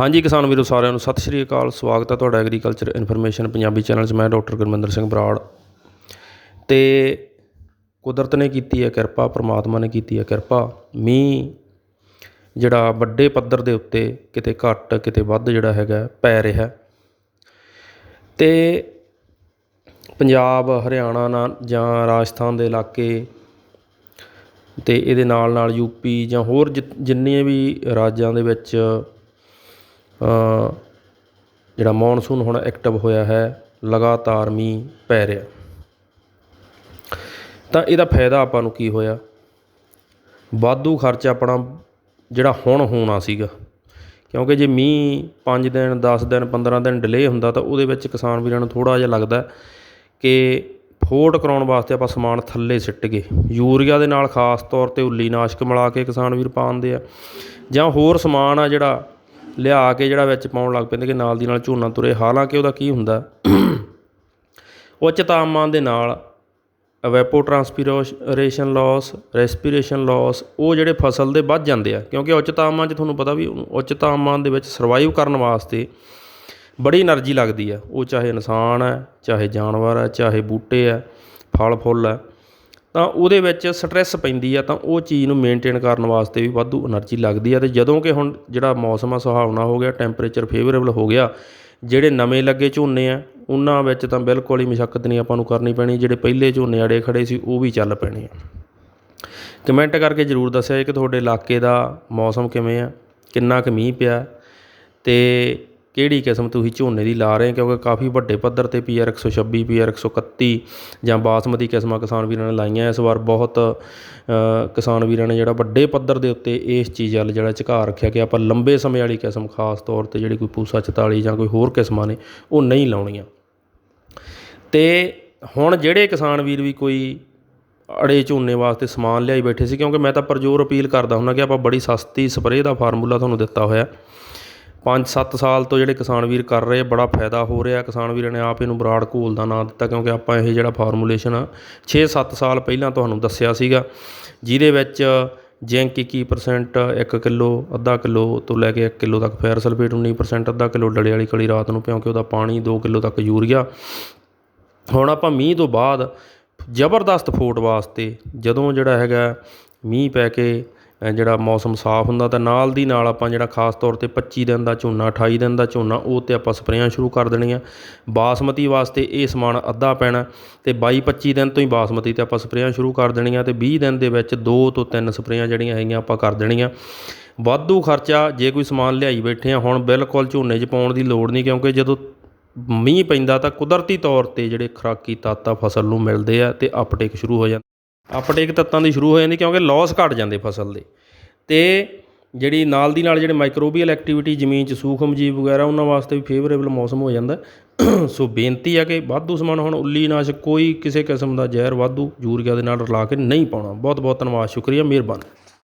ਹਾਂਜੀ ਕਿਸਾਨ ਵੀਰੋ ਸਾਰਿਆਂ ਨੂੰ ਸਤਿ ਸ਼੍ਰੀ ਅਕਾਲ, ਸਵਾਗਤ ਹੈ ਤੁਹਾਡਾ ਐਗਰੀਕਲਚਰ ਇਨਫੋਰਮੇਸ਼ਨ ਪੰਜਾਬੀ ਚੈਨਲ 'ਚ। ਮੈਂ ਡਾਕਟਰ ਗੁਰਮਿੰਦਰ ਸਿੰਘ ਬਰਾੜ ਤੇ ਕੁਦਰਤ ਨੇ ਕੀਤੀ ਹੈ ਕਿਰਪਾ, ਪ੍ਰਮਾਤਮਾ ਨੇ ਕੀਤੀ ਹੈ ਕਿਰਪਾ। ਮੀਂਹ ਜਿਹੜਾ ਵੱਡੇ ਪੱਧਰ ਦੇ ਉੱਤੇ ਕਿਤੇ ਘੱਟ, ਕਿਤੇ ਵੱਧ ਜਿਹੜਾ ਹੈਗਾ ਪੈ ਰਿਹਾ। ਤੇ ਪੰਜਾਬ, ਹਰਿਆਣਾ ਨਾਲ ਜਾਂ ਰਾਜਸਥਾਨ ਦੇ ਇਲਾਕੇ ਤੇ ਇਹਦੇ ਨਾਲ ਨਾਲ ਯੂਪੀ ਜਾਂ ਹੋਰ ਜਿ- ਜਿੰਨੇ ਵੀ ਰਾਜਾਂ ਦੇ ਵਿੱਚ ਜਿਹੜਾ ਮੌਨਸੂਨ ਹੁਣ ਐਕਟਿਵ ਹੋਇਆ ਹੈ, ਲਗਾਤਾਰ ਮੀਂਹ ਪੈ ਰਿਹਾ। ਤਾਂ ਇਹਦਾ ਫਾਇਦਾ ਆਪਾਂ ਨੂੰ ਕੀ ਹੋਇਆ? ਵਾਧੂ ਖਰਚ ਆਪਣਾ ਜਿਹੜਾ ਹੁਣ ਹੋਣਾ ਸੀਗਾ। ਕਿਉਂਕਿ ਜੇ ਮੀਂਹ 5 ਦਿਨ 10 ਦਿਨ 15 ਦਿਨ ਡਿਲੇ ਹੁੰਦਾ ਤਾਂ ਉਹਦੇ ਵਿੱਚ ਕਿਸਾਨ ਵੀਰਾਂ ਨੂੰ ਥੋੜਾ ਜਿਹਾ ਲੱਗਦਾ ਕਿ ਫੋਟ ਕਰਾਉਣ ਵਾਸਤੇ ਆਪਾਂ ਸਮਾਨ ਥੱਲੇ ਸਿੱਟ ਗਏ। ਯੂਰੀਆ ਦੇ ਨਾਲ ਖਾਸ ਤੌਰ ਤੇ ਉੱਲੀ ਨਾਸ਼ਕ ਮਿਲਾ ਕੇ ਕਿਸਾਨ ਵੀਰ ਪਾਉਂਦੇ ਆ। ਜਾਂ ਹੋਰ ਸਮਾਨ ਆ ਜਿਹੜਾ ਲਿਆ ਕੇ ਜਿਹੜਾ ਵਿੱਚ ਪਾਉਣ ਲੱਗ ਪੈਂਦੇ ਕਿ ਨਾਲ ਦੀ ਨਾਲ ਝੋਨਾ ਤੁਰੇ। ਹਾਲਾਂਕਿ ਉਹਦਾ ਕੀ ਹੁੰਦਾ, ਉੱਚ ਤਾਪਮਾਨ ਦੇ ਨਾਲ ਵੈਪੋਟ੍ਰਾਂਸਪੀਰੇਸ਼ਨ ਲਾਸ ਰੈਸਪੀਰੇਸ਼ਨ ਲਾਸ ਉਹ ਜਿਹੜੇ ਫਸਲ ਦੇ ਵੱਧ ਜਾਂਦੇ ਆ। ਕਿਉਂਕਿ ਉੱਚ ਤਾਪਮਾਨ 'ਚ ਤੁਹਾਨੂੰ ਪਤਾ ਵੀ ਉੱਚ ਤਾਪਮਾਨ ਦੇ ਵਿੱਚ ਸਰਵਾਈਵ ਕਰਨ ਵਾਸਤੇ ਬੜੀ એનર્ਜੀ ਲੱਗਦੀ ਆ। ਉਹ ਚਾਹੇ ਇਨਸਾਨ ਹੈ ਚਾਹੇ ਜਾਨਵਰ ਹੈ ਚਾਹੇ ਬੂਟੇ ਆ, ਫਲ ਫੁੱਲ ਹੈ ਤਾਂ ਉਹਦੇ ਵਿੱਚ ਸਟ੍ਰੈਸ ਪੈਂਦੀ ਆ, ਤਾਂ ਉਹ ਚੀਜ਼ ਨੂੰ ਮੇਨਟੇਨ ਕਰਨ ਵਾਸਤੇ ਵੀ ਵਾਧੂ એનર્ਜੀ ਲੱਗਦੀ ਆ। ਤੇ ਜਦੋਂ ਕਿ ਹੁਣ ਜਿਹੜਾ ਮੌਸਮ ਆ, ਸੁਹਾਵਣਾ ਹੋ ਗਿਆ ਟੈਂਪਰੇਚਰ ਫੇਵਰੇਬਲ ਹੋ ਗਿਆ, ਜਿਹੜੇ ਨਵੇਂ ਲੱਗੇ ਝੋਨੇ ਆ, ਉਹਨਾਂ ਵਿੱਚ ਤਾਂ ਬਿਲਕੁਲ ਹੀ ਮਸ਼ੱਕਤ ਨਹੀਂ ਆਪਾਂ ਨੂੰ ਕਰਨੀ ਪੈਣੀ। ਜਿਹੜੇ ਪਹਿਲੇ ਝੋਨੇ ਆੜੇ ਖੜੇ ਸੀ, ਉਹ ਵੀ ਚੱਲ ਪੈਣੇ ਆ। ਕਮੈਂਟ ਕਰਕੇ ਜਰੂਰ ਦੱਸਿਆ ਕਿ ਤੁਹਾਡੇ ਇਲਾਕੇ ਦਾ ਮੌਸਮ ਕਿਵੇਂ ਆ, ਕਿੰਨਾ ਕੁ ਮੀਂਹ ਪਿਆ, ਤੇ ਕਿਹੜੀ ਕਿਸਮ ਤੁਸੀਂ ਝੋਨੇ ਦੀ ਲਾ ਰਹੇ ਕਿਉਂਕਿ ਕਾਫੀ ਵੱਡੇ ਪੱਧਰ ਤੇ ਪੀਆਰ 126 ਪੀਆਰ 131 ਜਾਂ ਬਾਸਮਤੀ ਕਿਸਮਾਂ ਕਿਸਾਨ ਵੀਰਾਂ ਨੇ ਲਾਈਆਂ। ਇਸ ਵਾਰ ਬਹੁਤ ਕਿਸਾਨ ਵੀਰਾਂ ਨੇ ਜਿਹੜਾ ਵੱਡੇ ਪੱਧਰ ਦੇ ਉੱਤੇ ਇਸ ਚੀਜ਼ ਵੱਲ ਜਿਹੜਾ ਝੁਕਾ ਰੱਖਿਆ ਕਿ ਆਪਾਂ ਲੰਬੇ ਸਮੇਂ ਵਾਲੀ ਕਿਸਮ ਖਾਸ ਤੌਰ ਤੇ ਜਿਹੜੀ ਕੋਈ ਪੂਸਾ 44 ਜਾਂ ਕੋਈ ਹੋਰ ਕਿਸਮਾਂ ਨੇ, ਉਹ ਨਹੀਂ ਲਾਉਣੀਆਂ। ਤੇ ਹੁਣ ਜਿਹੜੇ ਕਿਸਾਨ ਵੀਰ ਵੀ ਕੋਈ ਅੜੇ ਝੋਨੇ ਵਾਸਤੇ ਸਮਾਨ ਲਿਆਈ ਬੈਠੇ ਸੀ, ਕਿਉਂਕਿ ਮੈਂ ਤਾਂ ਪਰਜੋਰ ਅਪੀਲ ਕਰਦਾ ਹੁੰਦਾ ਕਿ ਆਪਾਂ ਬੜੀ ਸਸਤੀ ਸਪਰੇਅ ਦਾ ਫਾਰਮੂਲਾ ਤੁਹਾਨੂੰ ਦਿੱਤਾ ਹੋਇਆ। 5-7 ਸਾਲ ਤੋਂ ਜਿਹੜੇ ਕਿਸਾਨ ਵੀਰ ਕਰ ਰਹੇ, ਬੜਾ ਫਾਇਦਾ ਹੋ ਰਿਹਾ। ਕਿਸਾਨ ਵੀਰਾਂ ਨੇ ਆਪ ਇਹਨੂੰ ਬਰਾੜ ਘੋਲ ਦਾ ਨਾਂ ਦਿੱਤਾ, ਕਿਉਂਕਿ ਆਪਾਂ ਇਹ ਜਿਹੜਾ ਫਾਰਮੂਲੇਸ਼ਨ ਆ 6-7 ਸਾਲ ਪਹਿਲਾਂ ਤੁਹਾਨੂੰ ਦੱਸਿਆ ਸੀਗਾ, ਜਿਹਦੇ ਵਿੱਚ ਜ਼ਿੰਕ 21% 1 ਕਿਲੋ, ਅੱਧਾ ਕਿਲੋ ਤੋਂ ਲੈ ਕੇ 1 ਕਿਲੋ ਤੱਕ ਫੈਰ ਸਲਫੇਟ 19% ਅੱਧਾ ਕਿਲੋ ਡਲੇ ਵਾਲੀ ਕਲੀ ਰਾਤ ਨੂੰ ਭਿਉਂ ਕੇ ਉਹਦਾ ਪਾਣੀ 2 ਕਿਲੋ ਤੱਕ ਯੂਰੀਆ। ਹੁਣ ਆਪਾਂ ਮੀਂਹ ਤੋਂ ਬਾਅਦ ਜ਼ਬਰਦਸਤ ਫੋਟ ਵਾਸਤੇ ਜਦੋਂ ਜਿਹੜਾ ਹੈਗਾ ਮੀਂਹ ਪੈ ਕੇ ਜਿਹੜਾ ਮੌਸਮ ਸਾਫ਼ ਹੁੰਦਾ ਤਾਂ ਨਾਲ ਦੀ ਨਾਲ ਆਪਾਂ ਜਿਹੜਾ ਖਾਸ ਤੌਰ ਤੇ 25 ਦਿਨ ਦਾ ਝੋਨਾ 28 ਦਿਨ ਦਾ ਝੋਨਾ, ਉਹ ਤੇ ਆਪਾਂ ਸਪਰੇਆਂ ਸ਼ੁਰੂ ਕਰ ਦੇਣੀਆਂ। ਬਾਸਮਤੀ ਵਾਸਤੇ ਇਹ ਸਮਾਨ ਅੱਧਾ ਪੈਣਾ ਤੇ 22 25 ਦਿਨ ਤੋਂ ਹੀ ਬਾਸਮਤੀ ਤੇ ਆਪਾਂ ਸਪਰੇਆਂ ਸ਼ੁਰੂ ਕਰ ਦੇਣੀਆਂ ਤੇ 20 ਦਿਨ ਦੇ ਵਿੱਚ ਦੋ ਤੋਂ ਤਿੰਨ ਸਪਰੇਆਂ ਜਿਹੜੀਆਂ ਹੈਗੀਆਂ ਆਪਾਂ ਕਰ ਦੇਣੀਆਂ। ਵਾਧੂ ਖਰਚਾ ਜੇ ਕੋਈ ਸਮਾਨ ਲਿਆਈ ਬੈਠੇ ਆ, ਹੁਣ ਬਿਲਕੁਲ ਝੋਨੇ 'ਚ ਪਾਉਣ ਦੀ ਲੋੜ ਨਹੀਂ ਕਿਉਂਕਿ ਜਦੋਂ ਮੀਂਹ ਪੈਂਦਾ ਤਾਂ ਕੁਦਰਤੀ ਤੌਰ ਤੇ ਜਿਹੜੇ ਖੁਰਾਕੀ ਤੱਤ ਆ ਫਸਲ ਨੂੰ ਮਿਲਦੇ ਆ ਤੇ ਅਪਟੇਕ ਸ਼ੁਰੂ ਹੋ ਜਾਂਦਾ। ਅਪਟੇਕ ਤੱਤਾਂ ਦੀ ਸ਼ੁਰੂ ਹੋ ਜਾਂਦੀ ਕਿਉਂਕਿ ਲੋਸ ਘਟ ਜਾਂਦੇ ਫਸਲ ਦੇ। ਅਤੇ ਜਿਹੜੀ ਨਾਲ ਦੀ ਨਾਲ ਜਿਹੜੇ ਮਾਈਕਰੋਬੀਅਲ ਐਕਟੀਵਿਟੀ ਜ਼ਮੀਨ 'ਚ ਸੂਖਮ ਜੀਵ ਵਗੈਰਾ, ਉਹਨਾਂ ਵਾਸਤੇ ਵੀ ਫੇਵਰੇਬਲ ਮੌਸਮ ਹੋ ਜਾਂਦਾ। ਸੋ ਬੇਨਤੀ ਆ ਕਿ ਵਾਧੂ ਸਮਾਨ ਹੁਣ ਉੱਲੀ ਨਾਸ਼ ਕੋਈ ਕਿਸੇ ਕਿਸਮ ਦਾ ਜ਼ਹਿਰ, ਵਾਧੂ ਯੂਰੀਆ ਦੇ ਨਾਲ ਰਲਾ ਕੇ ਨਹੀਂ ਪਾਉਣਾ। ਬਹੁਤ ਬਹੁਤ ਧੰਨਵਾਦ, ਸ਼ੁਕਰੀਆ, ਮਿਹਰਬਾਨੀ।